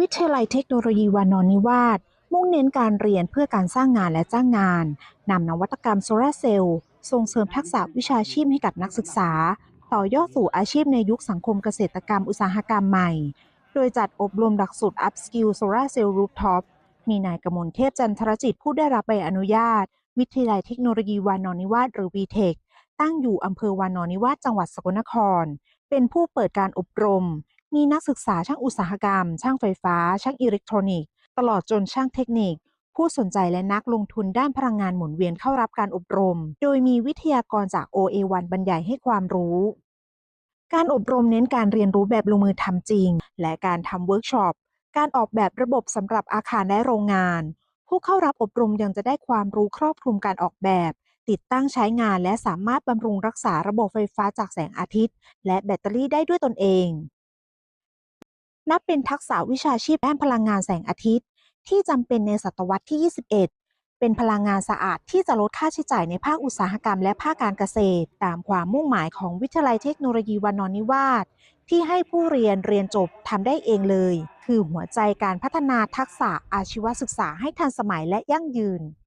วิทยาลัยเทคโนโลยีวานอนนิวาสมุ่งเน้นการเรียนเพื่อการสร้างงานและจ้างงานนำนวัตกรรมโซลาร์เซลล์ส่งเสริมทักษะวิชาชีพให้กับนักศึกษา ต่อยอดสู่อาชีพในยุคสังคมเกษตรกรรมอุตสาหกรรมใหม่ โดยจัดอบรมหลักสูตร Upskill Solar Cell Rooftop มีนายกมลเทพจันทรจิตผู้ได้รับใบอนุญาต วิทยาลัยเทคโนโลยีวานอนนิวาสหรือ VTech ตั้งอยู่อำเภอวานอนนิวาสจังหวัดสกลนคร เป็นผู้เปิดการอบรม มีนักศึกษาช่างอุตสาหกรรม ช่างไฟฟ้า ช่างอิเล็กทรอนิกส์ ตลอดจนช่างเทคนิค ผู้สนใจและนักลงทุนด้านพลังงานหมุนเวียนเข้ารับการอบรม โดยมีวิทยากรจาก OA1 บรรยายให้ความรู้ การอบรมเน้นการเรียนรู้แบบลงมือทำจริง และการทำเวิร์กช็อป การออกแบบระบบสำหรับอาคารและโรงงาน ผู้เข้ารับอบรมยังจะได้ความรู้ครอบคลุมการออกแบบติดตั้งใช้งานและสามารถบำรุงรักษาระบบไฟฟ้าจากแสงอาทิตย์ และแบตเตอรี่ได้ด้วยตนเอง นับเป็นทักษะวิชาชีพด้านพลังงานแสงอาทิตย์ ที่จำเป็นในศตวรรษที่ 21 เป็นพลังงานสะอาดที่จะลดค่าใช้จ่ายในภาคอุตสาหกรรมและภาคการเกษตร ตามความมุ่งหมายของวิทยาลัยเทคโนโลยีวานอนนิวาสที่ให้ผู้เรียนเรียนจบทำได้เองเลย คือหัวใจการพัฒนาทักษะอาชีวศึกษาให้ทันสมัยและยั่งยืน